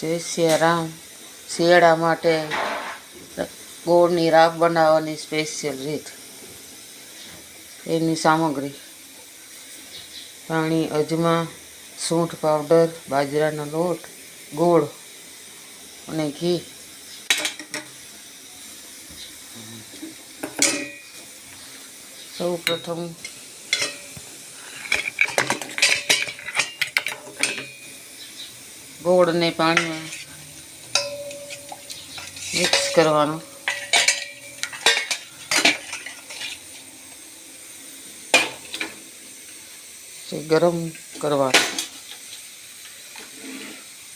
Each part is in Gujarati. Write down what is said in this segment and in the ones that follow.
જય સિયારામ શિયાળા માટે ગોળની રાબ બનાવવાની સ્પેશિયલ રીત. એની સામગ્રી. પાણી, અજમા, સૂંઠ પાવડર બાજરાનો લોટ, ગોળ અને ઘી. સૌ પ્રથમ ગોળને પાણીમાં મિક્સ કરવાનું. ગરમ કરવાનું.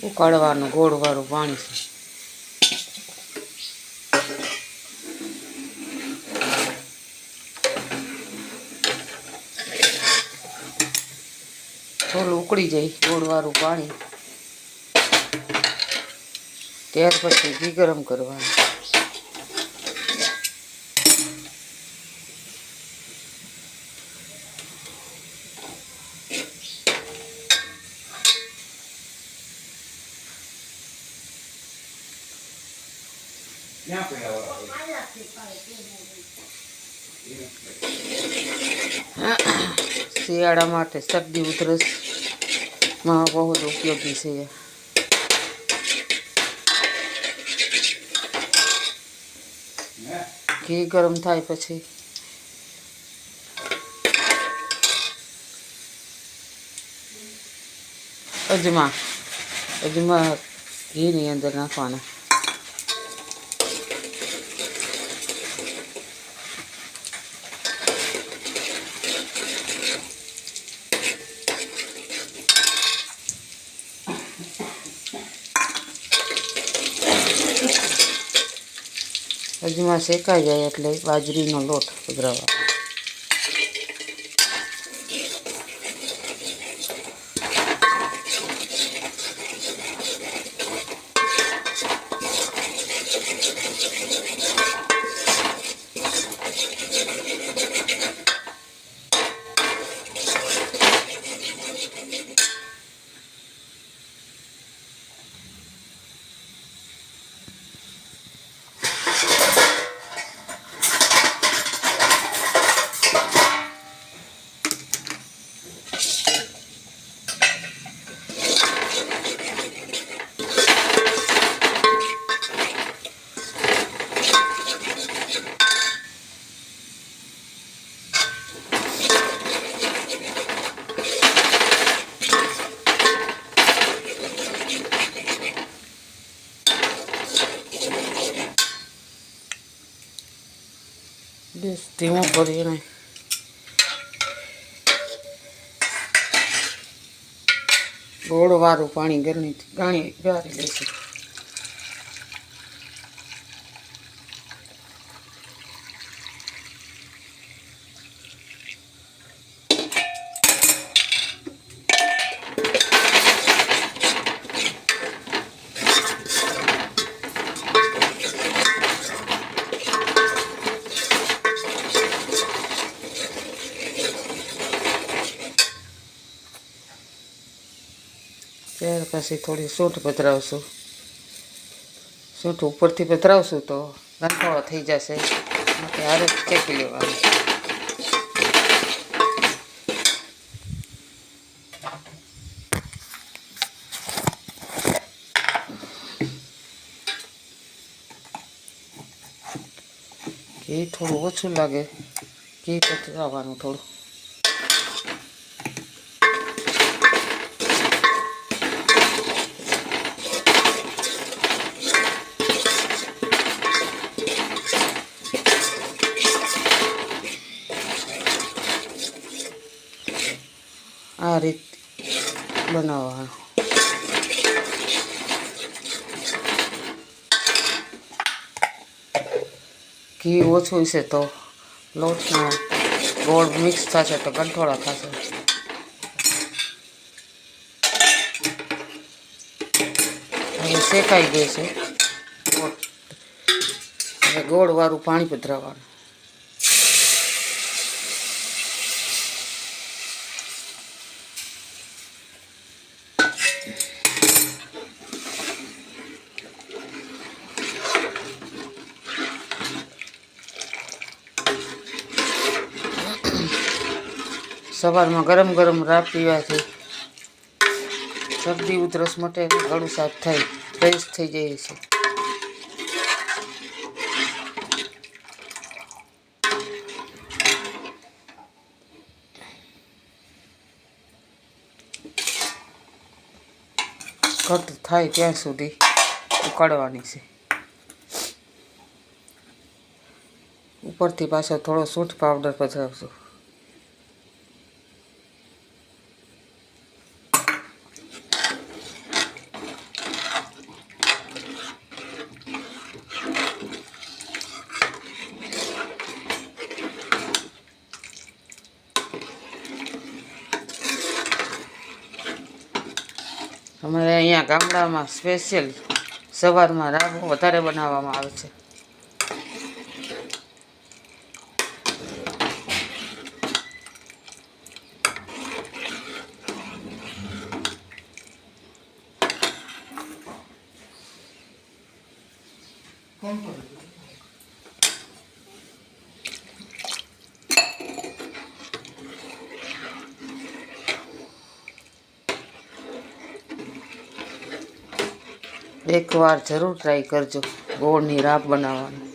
ઉકાળવાનું, ગોળવાળું પાણી છે. થોડું ઉકળી જાય ગોળવાળું પાણી. ત્યાર પછી ઘી ગરમ કરવાનું. શિયાળા માટે શરદી ઉધરસમાં બહુ જ ઉપયોગી છે. ઘી ગરમ થાય પછી. અજમા અજમા ઘીની અંદર નાખવાના. અજમા શેકાઈ જાય એટલે બાજરીનો લોટ પધરાવવાનો બસ ધીમો કરીને ગોળવાળું પાણી ગરમી ગાણી ગાળી લઈશું ત્યાર પછી થોડી સૂંઠ પધરાવશું. સૂંઠ ઉપરથી પધરાવશું તો ગંધાળો થઈ જશે. માટે હારે ચેકી લેવાનું. ઘી થોડું ઓછું લાગે. ઘી પધરાવવાનું થોડું. આ રીત બનાવવાનું ઘી ઓછું છે તો લોટમાં ગોળ મિક્સ થશે તો ગંઠોળા થશે. હવે શેકાઈ ગઈ છે. ગોળ હવે ગોળવાળું પાણી પધરાવવાનું. સવારમાં ગરમ ગરમ રાબ પીવાથી શરદી, ઉધરસ માટે ગળું સાફ થાય, ફ્રેશ થઈ જાય છે. ઘટ થાય ત્યાં સુધી ઉકાળવાની છે. ઉપરથી પાછો થોડો સૂંઠ પાવડર પધરાવશું અમારે અહીંયા ગામડામાં સ્પેશિયલ સવારમાં રાબો વધારે બનાવવામાં આવે છે. એકવાર જરૂર ટ્રાય કરજો ગોળની રાબ બનાવવાની.